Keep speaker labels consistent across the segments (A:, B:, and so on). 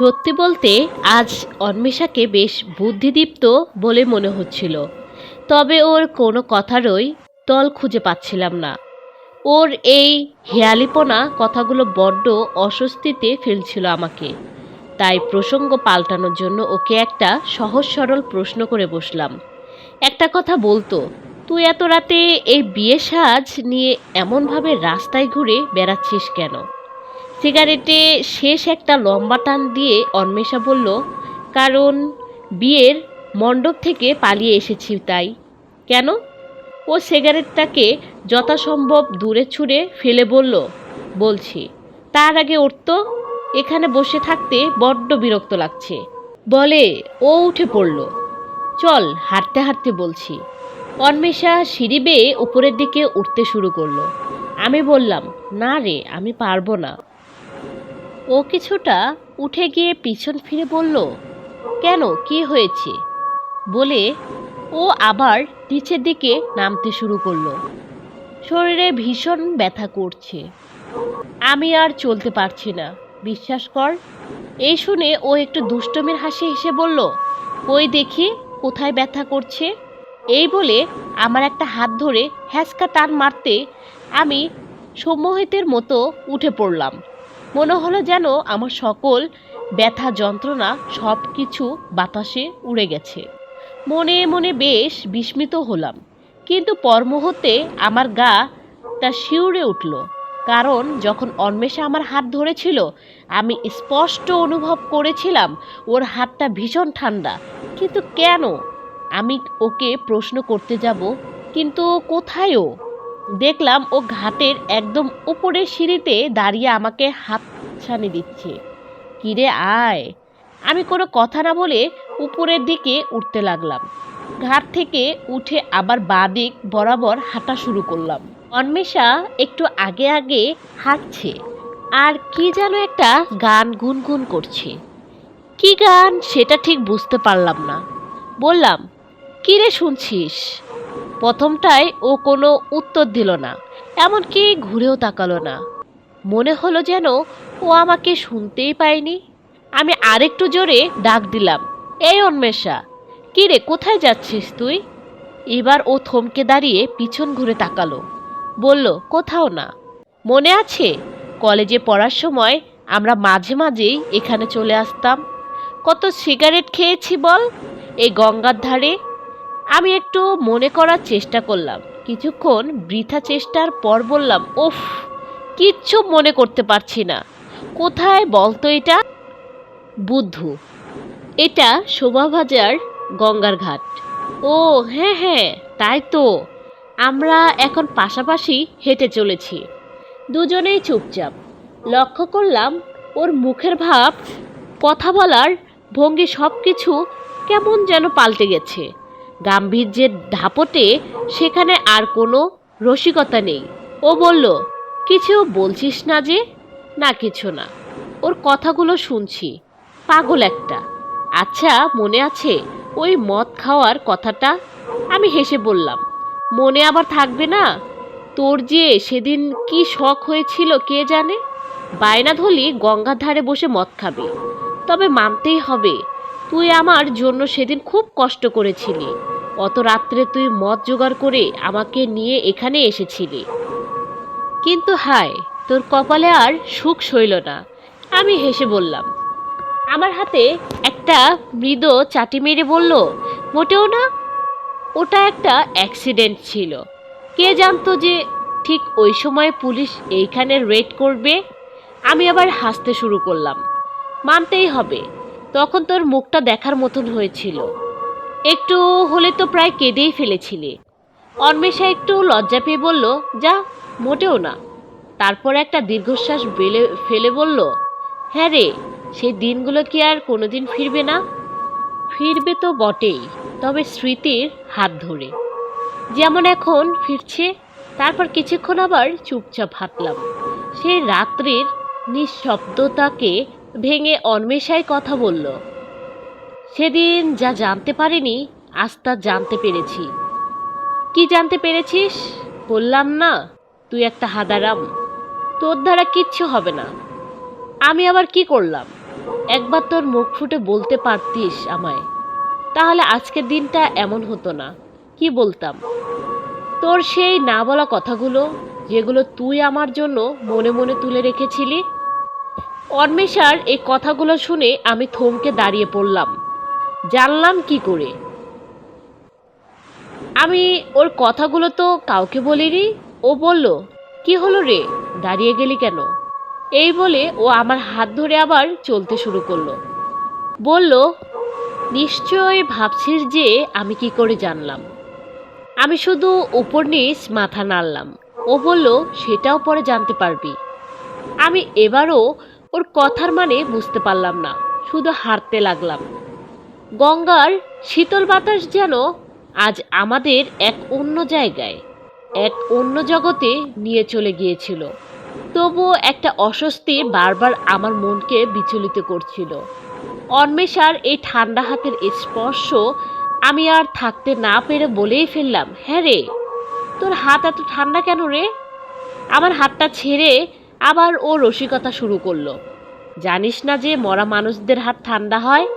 A: সত্যি বলতে আজ অন্বেষাকে বেশ বুদ্ধিদীপ্ত বলে মনে হচ্ছিল। তবে ওর কোনো কথারই তল খুঁজে পাচ্ছিলাম না। ওর এই হেয়ালিপনা কথাগুলো বড্ড অস্বস্তিতে ফেলছিল আমাকে। তাই প্রসঙ্গ পাল্টানোর জন্য ওকে একটা সহজ সরল প্রশ্ন করে বসলাম। একটা কথা বলতো, তুই এত রাতে এই বিয়ে সাজ নিয়ে এমনভাবে রাস্তায় ঘুরে বেড়াচ্ছিস কেন? সিগারেটে শেষ একটা লম্বা টান দিয়ে অন্বেষা বলল, কারণ বিয়ের মণ্ডপ থেকে পালিয়ে এসেছি তাই। কেন? ও সিগারেটটাকে যথাসম্ভব দূরে ছুঁড়ে ফেলে বলল, বলছি, তার আগে উঠতো এখানে বসে থাকতে বড্ড বিরক্ত লাগছে। বলে? ও উঠে পড়ল, চল, হাঁটতে হাঁটতে বলছি। অন্বেষা সিঁড়ি বেয়ে উপরের দিকে উঠতে শুরু করল। আমি বললাম, না রে, আমি পারব না। ও কিছুটা উঠে গিয়ে পিছন ফিরে বলল, কেন? কি হয়েছে? বলে ও আবার নিচের দিকে নামতে শুরু করল। শরীরে ভীষণ ব্যথা করছে। আমি আর চলতে পারছি না, বিশ্বাস কর। এই শুনে ও একটু দুষ্টমের হাসি হেসে বলল ওই দেখি কোথায় ব্যথা করছে? এই বলে আমার একটা হাত ধরে হ্যাঁচকা টান মারতে আমি সম্মোহিতের মতো উঠে পড়লাম। মনে হলো যেন আমার সকল ব্যথা যন্ত্রণা সব কিছু বাতাসে উড়ে গেছে। মনে মনে বেশ বিস্মিত হলাম। কিন্তু পর মুহূর্তে আমার গা তা শিউরে উঠল। কারণ যখন অন্বেষা আমার হাত ধরেছিল, আমি স্পষ্ট অনুভব করেছিলাম ওর হাতটা ভীষণ ঠান্ডা। কিন্তু কেন? আমি ওকে প্রশ্ন করতে যাব, কিন্তু কোথায় ও? দেখলাম ও ঘাটের একদম উপরের সিঁড়িতে দাঁড়িয়ে আমাকে হাত ছানি দিচ্ছে। কিরে আয়। আমি কোনো কথা না বলে উপরের দিকে উঠতে লাগলাম। ঘাট থেকে উঠে আবার বাদিক বরাবর হাঁটা শুরু করলাম। অন্মেষা একটু আগে আগে হাঁটছে। আর কি যেন একটা গান গুনগুন করছে। কি গান? সেটা ঠিক বুঝতে পারলাম না। বললাম কি রে শুনছিস? প্রথমটায় ও কোনো উত্তর দিল না, এমনকি ঘুরেও তাকালো না। মনে হলো যেন ও আমাকে শুনতেই পায়নি। আমি আরেকটু জোরে ডাক দিলাম, এই অন্বেষা কি রে, কোথায় যাচ্ছিস তুই? এবার ও থমকে দাঁড়িয়ে পিছন ঘুরে তাকালো, বলল, কোথাও না। মনে আছে, কলেজে পড়ার সময় আমরা মাঝে মাঝেই এখানে চলে আসতাম। কত সিগারেট খেয়েছি বল, এই গঙ্গার ধারে আমি একটু মনে করার চেষ্টা করলাম। কিছুক্ষণ বৃথা চেষ্টার পর বললাম ওফ কিচ্ছু মনে করতে পারছি না। কোথায় বলতো এটা? বুদ্ধু, এটা শোভাবাজার গঙ্গার ঘাট। ও হ্যাঁ হ্যাঁ তাই তো। আমরা এখন পাশাপাশি হেঁটে চলেছি। দুজনেই চুপচাপ। লক্ষ্য করলাম, ওর মুখের ভাব, কথা বলার ভঙ্গি সব কিছু কেমন যেন পাল্টে গেছে। গাম্ভীর্যের ধাপটে সেখানে আর কোনো রসিকতা নেই। ও বলল, কিছু বলছিস না যে? না, কিছু না। ওর কথাগুলো শুনছি। পাগল একটা। আচ্ছা মনে আছে? ওই মদ খাওয়ার কথাটা আমি হেসে বললাম। মনে আবার থাকবে না? তোর যে সেদিন কি শখ হয়েছিল কে জানে? বায়না ধলি গঙ্গার ধারে বসে মদ খাবে। তবে মানতেই হবে। তুই আমার জন্য সেদিন খুব কষ্ট করেছিলি। অত রাত্রে তুই মদ জোগাড় করে আমাকে নিয়ে এখানে এসেছিলি। কিন্তু হায়, তোর কপালে আর সুখ সইল না। আমি হেসে বললাম, আমার হাতে একটা মৃদ চাটি মেরে বলল, মোটেও না? ওটা একটা অ্যাক্সিডেন্ট ছিল। কে জানতো যে ঠিক ওই সময় পুলিশ এইখানে রেড করবে? আমি আবার হাসতে শুরু করলাম, মানতেই হবে। তখন তোর মুখটা দেখার মতন হয়েছিল। একটু হলে তো প্রায় কেঁদেই ফেলেছিলে। অন্বেষা একটু লজ্জা পেয়ে বলল, যা, মোটেও না। তারপর একটা দীর্ঘশ্বাস বেলে, ফেলে বলল হ্যাঁ রে সেই দিনগুলো কি আর কোনোদিন ফিরবে না? ফিরবে তো বটেই, তবে স্মৃতির হাত ধরে। যেমন এখন ফিরছে, তারপর কিছুক্ষণ আবার চুপচাপ হাঁটলাম। সেই রাত্রির নিঃশব্দতাকে ভেঙে অন্বেষায় কথা বলল। সেদিন যা জানতে পারিনি, আজ তা জানতে পেরেছি। কি জানতে পেরেছিস? বললাম না, তুই একটা হাদারাম। তোর দ্বারা কিচ্ছু হবে না। আমি আবার কি করলাম? একবার তোর মুখ ফুটে বলতে পারতিস আমায়। তাহলে আজকের দিনটা এমন হতো না। কি বলতাম? তোর সেই না বলা কথাগুলো, যেগুলো তুই আমার জন্য মনে মনে তুলে রেখেছিলি অন্মেষার এই কথাগুলো শুনে আমি থমকে দাঁড়িয়ে পড়লাম। জানলাম কি করে? আমি ওর কথাগুলো তো কাউকে বলিনি। ও বলল, কি হলো রে? দাঁড়িয়ে গেলি কেন? এই বলে ও আমার হাত ধরে আবার চলতে শুরু করল। বলল নিশ্চয় ভাবছিস যে আমি কি করে জানলাম? আমি শুধু উপর নিচ মাথা নাড়লাম। ও বলল, সেটাও পরে জানতে পারবি। আমি এবারও ওর কথার মানে বুঝতে পারলাম না, শুধু হাঁটতে লাগলাম। গঙ্গার শীতল বাতাস যেন আজ আমাদের এক অন্য জায়গায়, এক অন্য জগতে নিয়ে চলে গিয়েছিল। তবুও একটা অস্বস্তি বারবার আমার মনকে বিচলিত করছিল। অন্মেষার এই ঠান্ডা হাতের স্পর্শ আমি আর থাকতে না পেরে বলেই ফেললাম হ্যাঁ রে, তোর হাত এত ঠান্ডা কেন রে? আমার হাতটা ছেড়ে আবার ও রসিকতা শুরু করল। জানিস না যে মরা মানুষদের হাত ঠান্ডা হয়?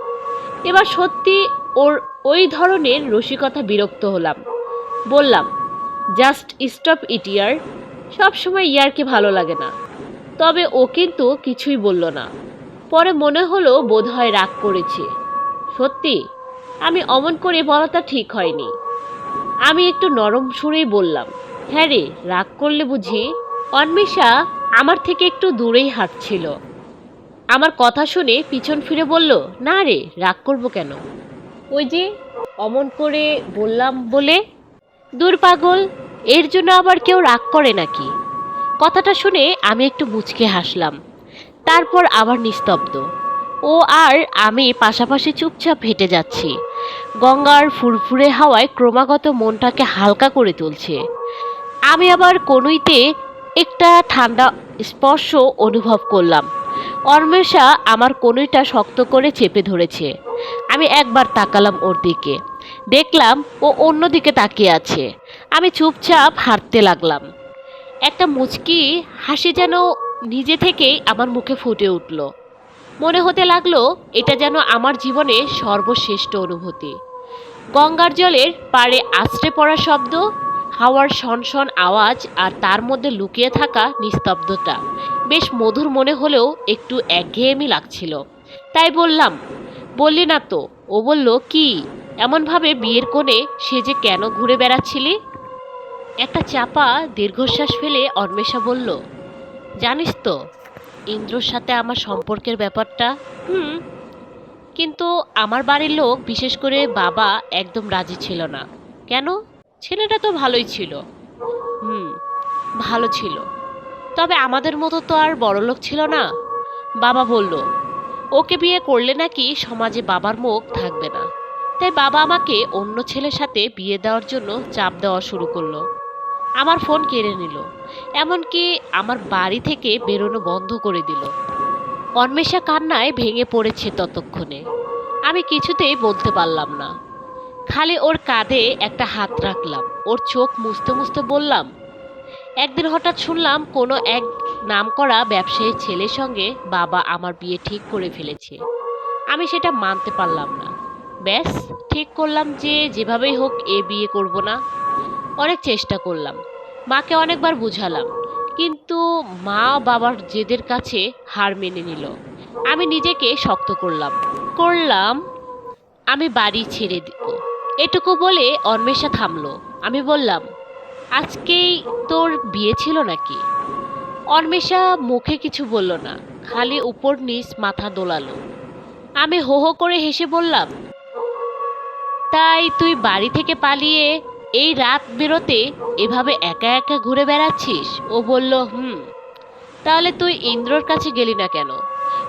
A: এবার সত্যি ওর ওই ধরনের রসিকতা বিরক্ত হলাম। বললাম জাস্ট স্টপ ইট ইয়ার। সবসময় ইয়ারকে ভালো লাগে না। তবে ও কিন্তু কিছুই বলল না। পরে মনে হলো বোধহয় রাগ করেছে। সত্যি? আমি অমন করে বলাটা ঠিক হয়নি। আমি একটু নরম সুরেই বললাম হ্যাঁ রে, রাগ করলে বুঝি? অন্মেষা আমার থেকে একটু দূরেই হাঁটছিল। আমার কথা শুনে পিছন ফিরে বলল, না রে, রাগ করব কেন? ওই যে, অমন করে বললাম বলে, দূর পাগল, এর জন্য আবার কেউ রাগ করে নাকি? কথাটা শুনে আমি একটু মুচকে হাসলাম। তারপর আবার নিস্তব্ধ। ও আর আমি পাশাপাশি চুপচাপ হেঁটে যাচ্ছি। গঙ্গার ফুরফুরে হাওয়ায় ক্রমাগত মনটাকে হালকা করে তুলছে। আমি আবার কনুইতে একটা ঠান্ডা স্পর্শ অনুভব করলাম। অন্বেষা আমার কনুইটা শক্ত করে চেপে ধরেছে। আমি একবার তাকালাম ওর দিকে। দেখলাম ও অন্যদিকে তাকিয়ে আছে। আমি চুপচাপ হাঁটতে লাগলাম। একটা মুচকি হাসি যেন নিজে থেকেই আমার মুখে ফুটে উঠল। মনে হতে লাগল এটা যেন আমার জীবনে সর্বশ্রেষ্ঠ অনুভূতি। গঙ্গার জলের পাড়ে আছড়ে পড়া শব্দ হাওয়ার শনশন আওয়াজ আর তার মধ্যে লুকিয়ে থাকা নিস্তব্ধতা। বেশ মধুর মনে হলেও একটু একঘেয়েমি লাগছিল। তাই বললাম, বললি না তো। ও বলল, কি? এমনভাবে বিয়ের কোণে সে যে কেন ঘুরে বেড়াচ্ছিলি? একটা চাপা দীর্ঘশ্বাস ফেলে অন্বেষা বলল, জানিস তো, ইন্দ্রর সাথে আমার সম্পর্কের ব্যাপারটা, হুম, কিন্তু আমার বাড়ির লোক বিশেষ করে বাবা একদম রাজি ছিল না। কেন? ছেলেটা তো ভালোই ছিল। হুম, ভালো ছিল। তবে আমাদের মতো তো আর বড়লোক ছিল না। বাবা বলল, ওকে বিয়ে করলে নাকি সমাজে বাবার মুখ থাকবে না। তাই বাবা আমাকে অন্য ছেলের সাথে বিয়ে দেওয়ার জন্য চাপ দেওয়া শুরু করল। আমার ফোন কেড়ে নিল, এমনকি আমার বাড়ি থেকে বেরোনো বন্ধ করে দিল। অন্বেষা কান্নায় ভেঙে পড়েছে ততক্ষণে। আমি কিছুতেই বলতে পারলাম না। খালি ওর কাঁধে একটা হাত রাখলাম। ওর চোখ মুছতে মুছতে বললাম, একদিন হঠাৎ শুনলাম কোনো এক নামকরা ব্যবসায়ী ছেলের সঙ্গে বাবা আমার বিয়ে ঠিক করে ফেলেছে। আমি সেটা মানতে পারলাম না। ব্যাস, ঠিক করলাম যে যেভাবেই হোক এ বিয়ে করব না। অনেক চেষ্টা করলাম। মাকে অনেকবার বুঝালাম, কিন্তু মা বাবার জেদের কাছে হার মেনে নিল। আমি নিজেকে শক্ত করলাম। করলাম, আমি বাড়ি ছেড়ে দিব। এটুকু বলে অন্বেষা থামলো। আমি বললাম, আজকেই তোর বিয়ে ছিল নাকি? অন্বেষা মুখে কিছু বলল না, খালি উপর নিচ মাথা দোলালো। আমি হো হো করে হেসে বললাম, তাই তুই বাড়ি থেকে পালিয়ে এই রাত বেরোতে এভাবে একা একা ঘুরে বেড়াচ্ছিস? ও বলল, হুম। তাহলে তুই ইন্দ্রর কাছে গেলি না কেন?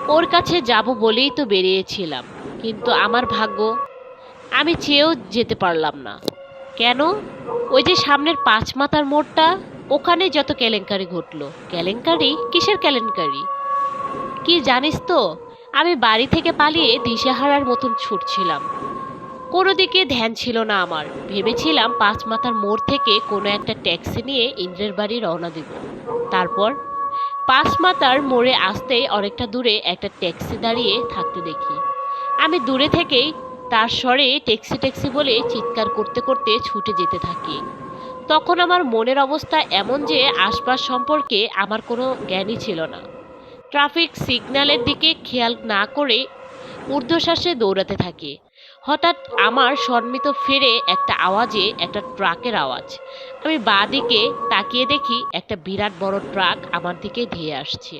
A: ওর কাছে যাব বলেই তো বেরিয়েছিলাম। কিন্তু আমার ভাগ্য আমি চেয়েও যেতে পারলাম না। কেন? ওই যে সামনের পাঁচ মাথার মোড়টা, ওখানে যত কেলেঙ্কারি ঘটলো। কেলেঙ্কারি? কিসের কেলেঙ্কারি? কি জানিস তো, আমি বাড়ি থেকে পালিয়ে দিশেহারার মতন ছুটছিলাম। কোনো দিকে ধ্যান ছিল না আমার। ভেবেছিলাম পাঁচ মাথার মোড় থেকে কোনো একটা ট্যাক্সি নিয়ে ইন্দ্রের বাড়ি রওনা দেব। তারপর? পাঁচ মাতার মোড়ে আসতেই অনেকটা দূরে একটা ট্যাক্সি দাঁড়িয়ে থাকতে দেখি। আমি দূরে থেকেই তার স্বরে ট্যাক্সি ট্যাক্সি বলে চিৎকার করতে করতে ছুটে যেতে থাকি। তখন আমার মনের অবস্থা এমন যে আশপাশ সম্পর্কে আমার কোনো জ্ঞানই ছিল না। ট্রাফিক সিগন্যালের দিকে খেয়াল না করে ঊর্ধ্বশ্বাসে দৌড়াতে থাকি। হঠাৎ আমার সম্মিত ফেরে একটা আওয়াজে একটা ট্রাকের আওয়াজ। আমি বাঁ দিকে তাকিয়ে দেখি একটা বিরাট বড় ট্রাক আমার দিকে ধেয়ে আসছে।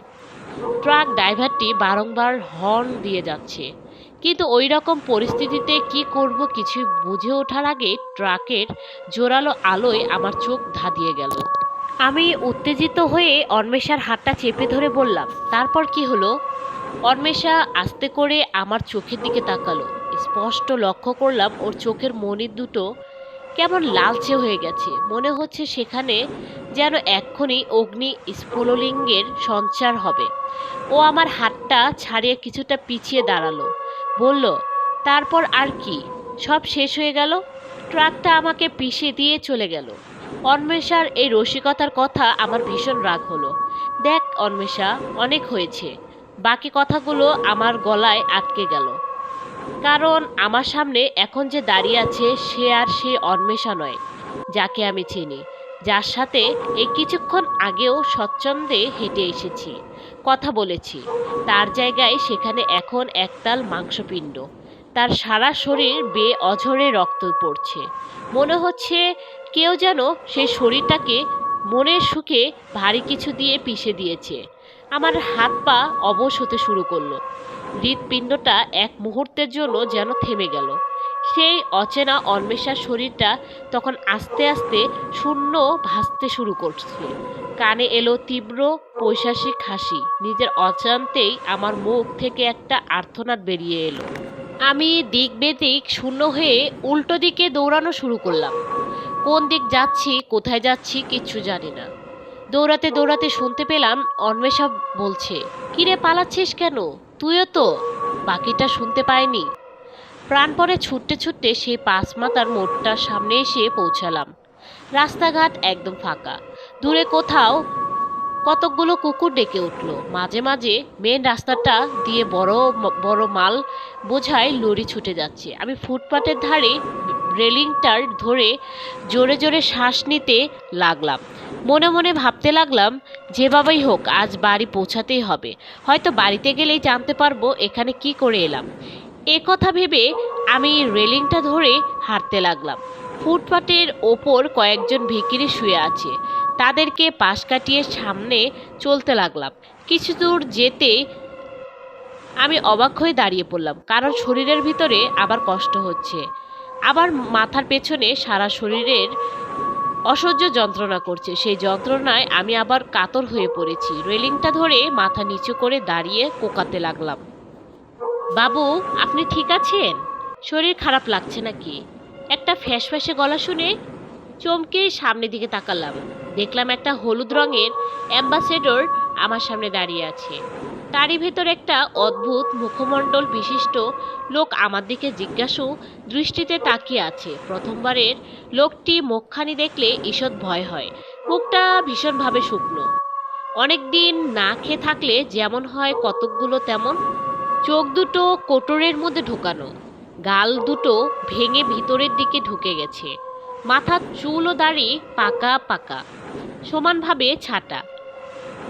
A: ট্রাক ড্রাইভারটি বারংবার হর্ন দিয়ে যাচ্ছে। কিন্তু ওই রকম পরিস্থিতিতে কি করব কিছু বুঝে ওঠার আগে ট্রাকের জোরালো আলোয় আমার চোখ ধাঁধিয়ে গেল। আমি উত্তেজিত হয়ে অন্বেষার হাতটা চেপে ধরে বললাম, তারপর কি হলো? অন্বেষা আস্তে করে আমার চোখের দিকে তাকালো। স্পষ্ট লক্ষ্য করলাম ওর চোখের মনির দুটো কেমন লালচে হয়ে গেছে। মনে হচ্ছে সেখানে যেন এক্ষুনি অগ্নি স্ফুললিঙ্গের সঞ্চার হবে। ও আমার হাতটা ছাড়িয়ে কিছুটা পিছিয়ে দাঁড়াল। বলল, তারপর আর কি? সব শেষ হয়ে গেল? ট্রাকটা আমাকে পিষে দিয়ে চলে গেল। অন্বেষার এই রসিকতার কথা আমার ভীষণ রাগ হলো। দেখ, অন্বেষা, অনেক হয়েছে। বাকি কথাগুলো আমার গলায় আটকে গেল। কারণ আমার সামনে এখন যে দাঁড়িয়ে আছে সে আর সে অন্বেষা নয়, যাকে আমি চিনি। যার সাথে এই কিছুক্ষণ আগেও স্বচ্ছন্দে হেঁটে এসেছি। কথা বলেছি। তার জায়গায় সেখানে এখন একতাল মাংসপিণ্ড। তার সারা শরীর বে অঝরে রক্ত পড়ছে। মনে হচ্ছে কেউ যেন সেই শরীরটাকে মনের সুখে ভারী কিছু দিয়ে পিষে দিয়েছে। আমার হাত পা অবশ হতে শুরু করল। হৃৎপিণ্ডটা এক মুহূর্তের জন্য যেন থেমে গেল। সেই অচেনা অন্বেষার শরীরটা তখন আস্তে আস্তে শূন্য ভাসতে শুরু করছে। কানে এলো তীব্র পৈশাসিক হাসি। নিজের অজান্তেই আমার মুখ থেকে একটা আর্থনাদ বেরিয়ে এলো। আমি দিক বেদিক শূন্য হয়ে উল্টো দিকে দৌড়ানো শুরু করলাম। কোন দিক যাচ্ছি, কোথায় যাচ্ছি কিচ্ছু জানি না। দৌড়াতে দৌড়াতে শুনতে পেলাম অন্বেষা বলছে, কিরে পালাচ্ছিস কেন? তুইও তো? বাকিটা শুনতে পাইনি। প্রাণপরে ছুটতে ছুটতে সেই পাঁচ মাতার মোড়টার সামনে এসে পৌঁছালাম। রাস্তাঘাট একদম ফাঁকা। দূরে কোথাও কতকগুলো কুকুর ডেকে উঠল। মাঝে মাঝে মেন রাস্তাটা দিয়ে বড় বড় মাল বোঝায় লরি ছুটে যাচ্ছে। আমি ফুটপাতের ধারে রেলিংটার ধরে জোরে জোরে শ্বাস নিতে লাগলাম। মনে মনে ভাবতে লাগলাম, যেভাবেই হোক, আজ বাড়ি পৌঁছাতেই হবে। হয়তো বাড়িতে গেলেই জানতে পারব এখানে কি করে এলাম। এ কথা ভেবে আমি রেলিংটা ধরে হাঁটতে লাগলাম। ফুটপাতের ওপর কয়েকজন ভিকিরি শুয়ে আছে। তাদেরকে পাশ কাটিয়ে সামনে চলতে লাগলাম। কিছু দূর যেতে আমি অবাক হয়ে দাঁড়িয়ে পড়লাম, কারণ শরীরের ভিতরে আবার কষ্ট হচ্ছে। আবার মাথার পেছনে সারা শরীরের অসহ্য যন্ত্রণা করছে। সেই যন্ত্রণায় আমি আবার কাতর হয়ে পড়েছি। রেলিংটা ধরে মাথা নিচু করে দাঁড়িয়ে কোকাতে লাগলাম। বাবু, আপনি ঠিক আছেন? শরীর খারাপ লাগছে নাকি? একটা ফ্যাসফ্যাসে গলা শুনে চমকে সামনের দিকে তাকালাম। দেখলাম একটা হলুদ রঙের অ্যাম্বাসেডর আমার সামনে দাঁড়িয়ে আছে। তারই ভেতর একটা অদ্ভুত মুখমণ্ডল বিশিষ্ট লোক আমার দিকে জিজ্ঞাসু দৃষ্টিতে তাকিয়ে আছে। প্রথমবারের লোকটি মুখখানি দেখলে ঈষৎ ভয় হয়। মুখটা ভীষণভাবে শুকনো। অনেকদিন না খেয়ে থাকলে যেমন হয় কতকগুলো তেমন চোখ দুটো কোটরের মধ্যে ঢোকানো, গাল দুটো ভেঙে ভিতরের দিকে ঢুকে গেছে মাথার চুল ও দাড়ি পাকা পাকা, সমানভাবে ছাটা।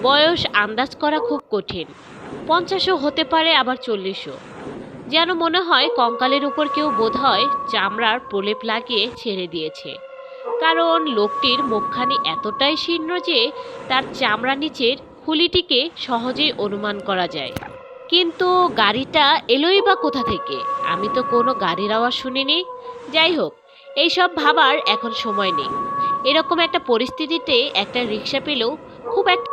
A: বয়স আন্দাজ করা খুব কঠিন, পঞ্চাশও হতে পারে আবার চল্লিশও। যেন মনে হয় কঙ্কালের উপর কেউ বোধ হয় চামড়ার প্রলেপ লাগিয়ে ছেড়ে দিয়েছে। কারণ লোকটির মুখখানি এতটাই শীর্ণ যে তার চামড়া নিচের খুলিটিকে সহজেই অনুমান করা যায়। কিন্তু গাড়িটা এলোই বা কোথা থেকে? আমি তো কোনো গাড়ির আওয়াজ শুনিনি। যাই হোক, এইসব ভাবার এখন সময় নেই। এরকম একটা পরিস্থিতিতে একটা রিক্সা পেলেও খুব একটা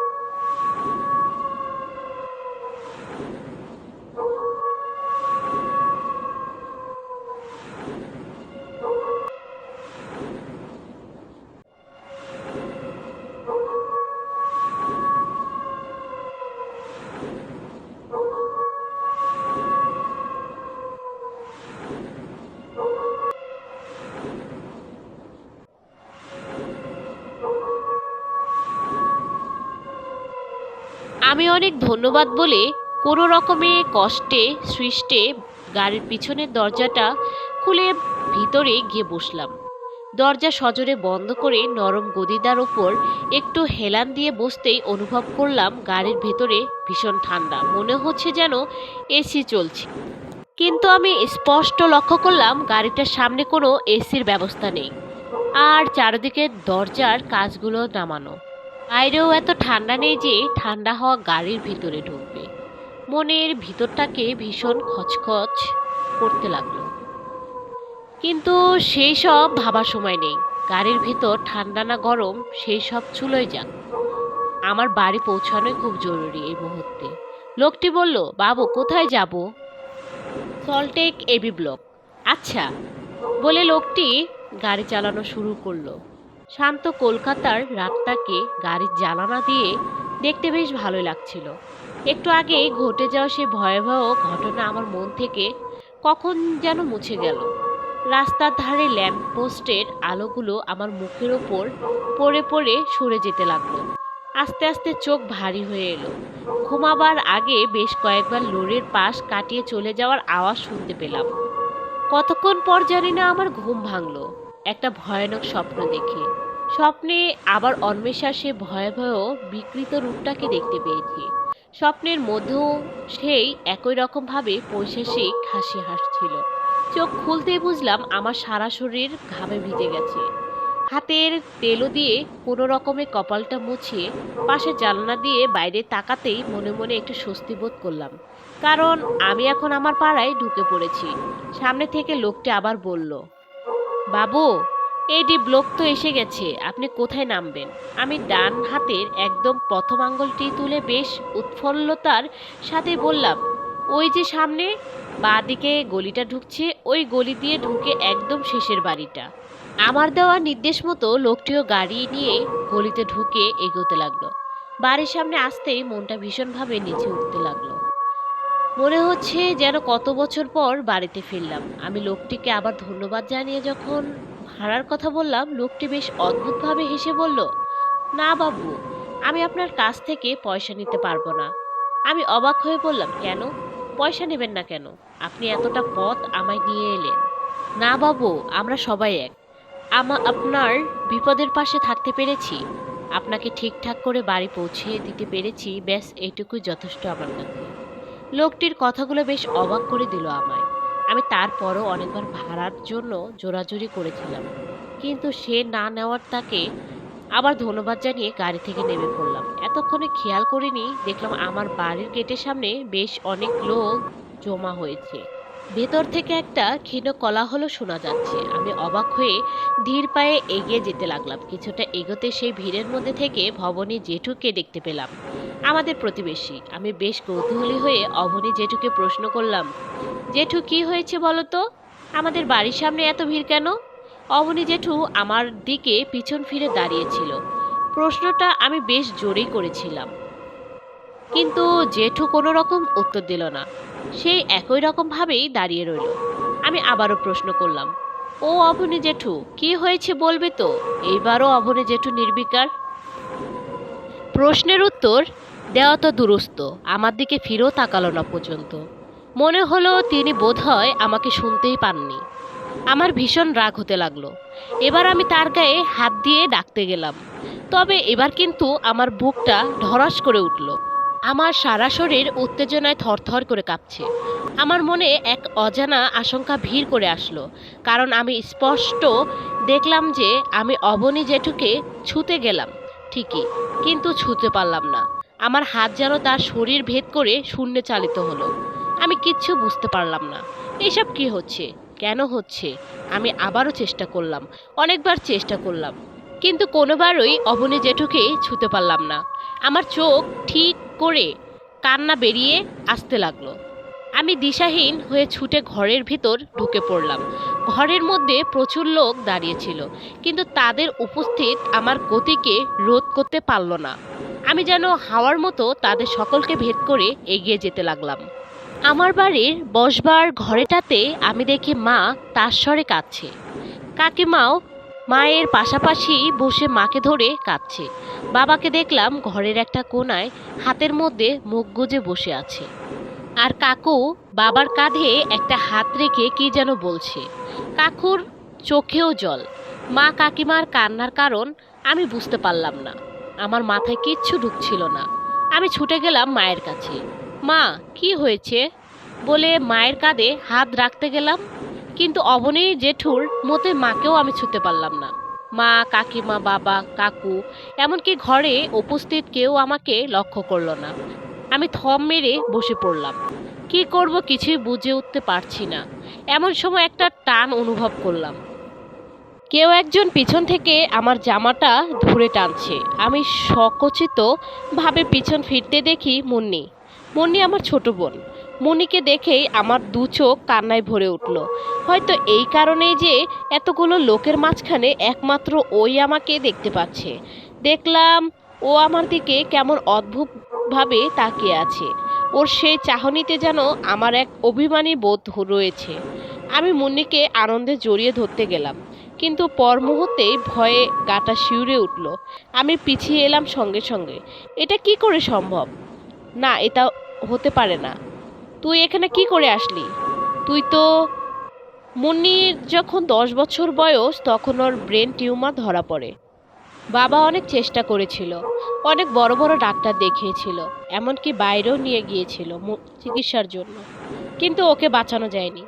A: আমি অনেক ধন্যবাদ বলে কোনো রকমে কষ্টে, সৃষ্টে গাড়ির পিছনের দরজাটা খুলে ভিতরে গিয়ে বসলাম। দরজা সজোরে বন্ধ করে নরম গদিদার ওপর একটু হেলান দিয়ে বসতেই অনুভব করলাম গাড়ির ভেতরে ভীষণ ঠান্ডা। মনে হচ্ছে যেন এসি চলছে। কিন্তু আমি স্পষ্ট লক্ষ্য করলাম গাড়িটার সামনে কোনো এসির ব্যবস্থা নেই। আর চারিদিকে দরজার কাজগুলো নামানো। বাইরেও এত ঠান্ডা নেই যে ঠান্ডা হওয়া গাড়ির ভিতরে ঢুকবে। মনের ভিতরটাকে ভীষণ খচখচ করতে লাগল। কিন্তু সেই সব ভাবার সময় নেই। গাড়ির ভিতর ঠান্ডা না গরম, সেই সব চুলোয় যাক। আমার বাড়ি পৌঁছানোই খুব জরুরি এই মুহূর্তে। লোকটি বলল, বাবু, কোথায় যাব? সল্টেক এবি ব্লক আচ্ছা বলে লোকটি গাড়ি চালানো শুরু করল। শান্ত কলকাতার রাতটাকে গাড়ির জানালা দিয়ে দেখতে বেশ ভালোই লাগছিল। একটু আগে ঘটে যাওয়া সে ভয়াবহ ঘটনা আমার মন থেকে কখন যেন মুছে গেল। রাস্তার ধারে ল্যাম্প পোস্টের আলোগুলো আমার মুখের ওপর পড়ে পড়ে সরে যেতে লাগল। আস্তে আস্তে চোখ ভারী হয়ে এলো। ঘুমাবার আগে বেশ কয়েকবার লোরের পাশ কাটিয়ে চলে যাওয়ার আওয়াজ শুনতে পেলাম। কতক্ষণ পর জানি না আমার ঘুম ভাঙলো। একটা ভয়ানক স্বপ্ন দেখে। স্বপ্নে আবার অন্বেষা সে ভয়াবহ বিকৃত রূপটাকে দেখতে পেয়েছি। স্বপ্নের মধ্যেও সেই একই রকমভাবে পৈশাসিক হাসি হাসছিল। চোখ খুলতেই বুঝলাম আমার সারা শরীর ঘামে ভিজে গেছে। হাতের তেলো দিয়ে কোনো রকমে কপালটা মুছিয়ে পাশে জানলা দিয়ে বাইরে তাকাতেই মনে মনে একটু স্বস্তি বোধ করলাম। কারণ আমি এখন আমার পাড়ায় ঢুকে পড়েছি। সামনে থেকে লোকটি আবার বলল বাবু এইটি ব্লক তো এসে গেছে, আপনি কোথায় নামবেন? আমি ডান হাতের একদম প্রথম আঙ্গুলটি তুলে বেশ উৎফুল্লতার সাথে বললাম, ওই যে সামনে? বাঁ দিকে গলিটা ঢুকছে, ওই গলি দিয়ে ঢুকে একদম শেষের বাড়িটা। আমার দেওয়া নির্দেশ মতো লোকটিও গাড়ি নিয়ে গলিতে ঢুকে এগোতে লাগল। বাড়ির সামনে আসতেই মনটা ভীষণভাবে নিচে উঠতে লাগল। মনে হচ্ছে যেন কত বছর পর বাড়িতে ফিরলাম। আমি লোকটিকে আবার ধন্যবাদ জানিয়ে যখন ভাড়ার কথা বললাম, লোকটি বেশ অদ্ভুতভাবে হেসে বলল, না বাবু, আমি আপনার কাছ থেকে পয়সা নিতে পারব না। আমি অবাক হয়ে বললাম, কেন? পয়সা নেবেন না কেন? আপনি এতটা পথ আমায় নিয়ে এলেন। না বাবু, আমরা সবাই এক। আমা, আপনার বিপদের পাশে থাকতে পেরেছি। আপনাকে ঠিকঠাক করে বাড়ি পৌঁছে দিতে পেরেছি। ব্যাস এইটুকুই যথেষ্ট আমার কাছে। লোকটির কথাগুলো বেশ অবাক করে দিল আমায়। আমি তারপরও অনেকবার ভাড়ার জন্য জোরাজুরি করেছিলাম, কিন্তু সে না নেওয়ার তাকে আবার ধন্যবাদ জানিয়ে গাড়ি থেকে নেমে পড়লাম। এতক্ষণে খেয়াল করিনি, দেখলাম আমার বাড়ির গেটের সামনে বেশ অনেক লোক জমা হয়েছে। ভেতর থেকে একটা ক্ষীণ কলাহলও শোনা যাচ্ছে। আমি অবাক হয়ে ধীর পায়ে এগিয়ে যেতে লাগলাম। কিছুটা এগোতে সেই ভিড়ের মধ্যে থেকে ভবনী জেঠুকে দেখতে পেলাম। আমাদের প্রতিবেশী। আমি বেশ কৌতূহলী হয়ে অবনী জেঠুকে প্রশ্ন করলাম, জেঠু, কি হয়েছে বলো তো আমাদের বাড়ির সামনে এত ভিড় কেন? অবনী জেঠু আমার দিকে পিছন ফিরে দাঁড়িয়েছিল। প্রশ্নটা আমি বেশ জোরেই করেছিলাম। কিন্তু জেঠু কোনো রকম উত্তর দিল না। সেই একই রকমভাবেই দাঁড়িয়ে রইল। আমি আবারও প্রশ্ন করলাম, ও অবনী জেঠু, কি হয়েছে বলবে তো? এইবারও অবনী জেঠু নির্বিকার। প্রশ্নের উত্তর দেওয়া তো দুরস্ত। আমার দিকে ফিরেও তাকালো না পর্যন্ত। মনে হলো তিনি বোধহয় আমাকে শুনতেই পাননি। আমার ভীষণ রাগ হতে লাগল। এবার আমি তার গায়ে হাত দিয়ে ডাকতে গেলাম। তবে এবার কিন্তু আমার বুকটা ধরাস করে উঠল। আমার সারা শরীর উত্তেজনায় থরথর করে কাঁপছে। আমার মনে এক অজানা আশঙ্কা ভিড় করে আসলো। কারণ আমি স্পষ্ট দেখলাম যে আমি অবনী জেঠুকে ছুতে গেলাম। ঠিকই, কিন্তু ছুঁতে পারলাম না। আমার হাত যেন তার শরীর ভেদ করে শূন্যে চালিত হলো। আমি কিচ্ছু বুঝতে পারলাম না। এসব কি হচ্ছে? কেন হচ্ছে? আমি আবারও চেষ্টা করলাম, অনেকবার চেষ্টা করলাম। কিন্তু কোনোবারই অবনী জেঠুকে ছুঁতে পারলাম না। আমার চোখ ঠিক করে কান্না বেরিয়ে আসতে লাগল। আমি দিশাহীন হয়ে ছুটে ঘরের ভিতর ঢুকে পড়লাম। ঘরের মধ্যে প্রচুর লোক দাঁড়িয়েছিল কিন্তু তাদের উপস্থিত আমার গতিকে রোধ করতে পারল না। আমি যেন হাওয়ার মতো তাদের সকলকে ভেদ করে এগিয়ে যেতে লাগলাম। আমার বাড়ির বসবার ঘরেটাতে আমি দেখি মা তার স্বরে কাঁদছে। কাকিমাও মায়ের পাশাপাশি বসে মাকে ধরে কাঁদছে। বাবাকে দেখলাম ঘরের একটা কোনায় হাতের মধ্যে মুখ গুজে বসে আছে। আর কাকু বাবার কাঁধে একটা হাত রেখে কি যেন বলছে। কাকুর চোখেও জল। মা কাকিমার কান্নার কারণ আমি বুঝতে পারলাম না। আমার মাথায় কিচ্ছু ঢুকছিল না। আমি ছুটে গেলাম মায়ের কাছে। মা, কি হয়েছে? বলে মায়ের কাঁধে হাত রাখতে গেলাম। কিন্তু অবনী জেঠুর মতে মাকেও আমি ছুতে পারলাম না। মা, কাকিমা, বাবা, কাকু, এমনকি ঘরে উপস্থিত কেউ আমাকে লক্ষ্য করল না। আমি থম মেরে বসে পড়লাম। কি করব কিছুই বুঝে উঠতে পারছি না। এমন সময় একটা টান অনুভব করলাম। কেউ একজন পিছন থেকে আমার জামাটা ধরে টানছে। আমি সকচিত ভাবে পিছন ফিরতে দেখি মুন্নি। মুন্নি আমার ছোট বোন। মুন্নিকে দেখেই আমার দু চোখ কান্নায় ভরে উঠল। হয়তো এই কারণেই যে এতগুলো লোকের মাঝখানে একমাত্র ওই আমাকে দেখতে পাচ্ছে। দেখলাম ও আমার দিকে কেমন অদ্ভুতভাবে তাকিয়ে আছে। ওর সেই চাহনিতে যেন আমার এক অভিমানী বোধ রয়েছে। আমি মুন্নিকে আনন্দে জড়িয়ে ধরতে গেলাম। কিন্তু পর মুহূর্তেই ভয়ে গাটা শিউরে উঠল। আমি পিছিয়ে এলাম সঙ্গে সঙ্গে। এটা কি করে সম্ভব? না, এটা হতে পারে না। তুই এখানে কি করে আসলি? তুই তো মুন্নির যখন দশ বছর বয়স, তখন ওর ব্রেন টিউমার ধরা পড়ে। বাবা অনেক চেষ্টা করেছিল, অনেক বড় বড় ডাক্তার দেখিয়েছিল, এমনকি বাইরেও নিয়ে গিয়েছিল চিকিৎসার জন্য। কিন্তু ওকে বাঁচানো যায়নি।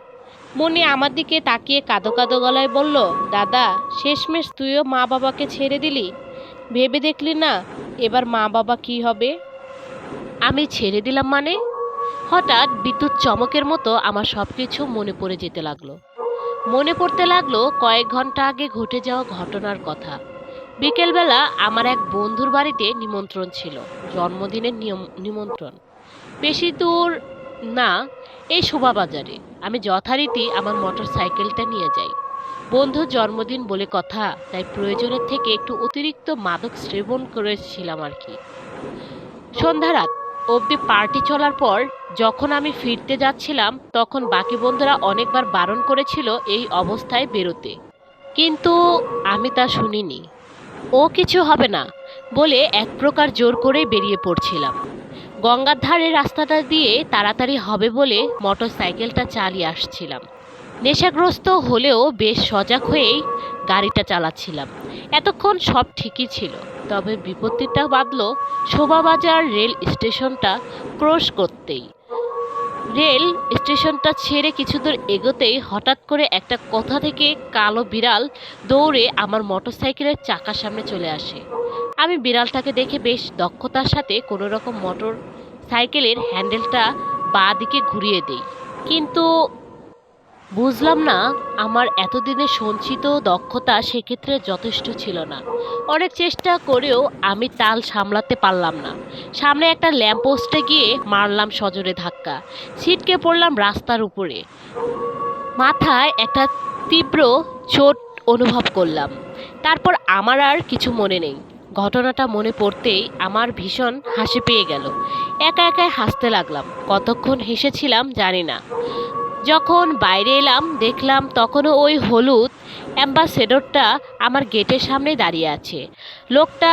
A: মনি আমার দিকে তাকিয়ে কাঁদো কাঁদো গলায় বলল, দাদা, শেষমেশ তুইও মা বাবাকে ছেড়ে দিলি? ভেবে দেখলি না এবার মা বাবা কি হবে? আমি ছেড়ে দিলাম মানে? হঠাৎ বিদ্যুৎ চমকের মতো আমার সব কিছু মনে পড়ে যেতে লাগল। মনে পড়তে লাগল কয়েক ঘণ্টা আগে ঘটে যাওয়া ঘটনার কথা। বিকেলবেলা আমার এক বন্ধুর বাড়িতে নিমন্ত্রণ ছিল, জন্মদিনের নিয়ম- নিমন্ত্রণ। বেশি দূর না, এই শোভাবাজারে। আমি যথারীতি আমার মোটর সাইকেলটা নিয়ে যাই। বন্ধুর জন্মদিন বলে কথা, তাই প্রয়োজনের থেকে একটু অতিরিক্ত মাদক সেবন করেছিলাম আর কি। সন্ধ্যা রাত অবধি পার্টি চলার পর যখন আমি ফিরতে যাচ্ছিলাম, তখন বাকি বন্ধুরা অনেকবার বারণ করেছিল এই অবস্থায় বেরোতে। কিন্তু আমি তা শুনিনি। ও কিছু হবে না বলে এক প্রকার জোর করে বেরিয়ে পড়ছিলাম। গঙ্গার ধারে রাস্তাটা দিয়ে তাড়াতাড়ি হবে বলে মোটর সাইকেলটা চালিয়ে আসছিলাম। নেশাগ্রস্ত হলেও বেশ সজাগ হয়েই গাড়িটা চালাচ্ছিলাম। এতক্ষণ সব ঠিকই ছিল, তবে বিপত্তিটা বাঁধল শোভাবাজার রেল স্টেশনটা ক্রস করতেই। রেল স্টেশনটা ছেড়ে কিছু দূর এগোতেই হঠাৎ করে একটা কোথা থেকে কালো বিড়াল দৌড়ে আমার মোটরসাইকেলের চাকার সামনে চলে আসে। আমি বিড়ালটাকে দেখে বেশ দক্ষতার সাথে কোনো রকম মোটর সাইকেলের হ্যান্ডেলটা বাঁ দিকে ঘুরিয়ে দেই। কিন্তু বুঝলাম না, আমার এতদিনের সঞ্চিত দক্ষতা সেক্ষেত্রে যথেষ্ট ছিল না। অনেক চেষ্টা করেও আমি তাল সামলাতে পারলাম না। সামনে একটা ল্যাম্পপোস্টে গিয়ে মারলাম সজোরে ধাক্কা। ছিটকে পড়লাম রাস্তার উপরে। মাথায় একটা তীব্র চোট অনুভব করলাম। তারপর আমার আর কিছু মনে নেই। ঘটনাটা মনে পড়তেই আমার ভীষণ হাসি পেয়ে গেল। একা একাই হাসতে লাগলাম। কতক্ষণ হেসেছিলাম জানি না। যখন বাইরে এলাম, দেখলাম তখনও ওই হলুদ অ্যাম্বাসেডরটা আমার গেটের সামনে দাঁড়িয়ে আছে। লোকটা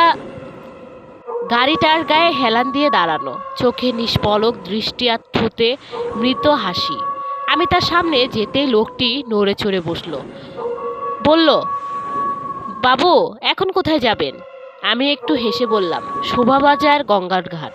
A: গাড়িটার গায়ে হেলান দিয়ে দাঁড়ানো, চোখে নিষ্পলক দৃষ্টি আর থুতে মৃত হাসি। আমি তার সামনে যেতেই লোকটি নড়ে চড়ে বসল। বলল, বাবু, এখন কোথায় যাবেন? আমি একটু হেসে বললাম, শোভাবাজার গঙ্গার ঘাট।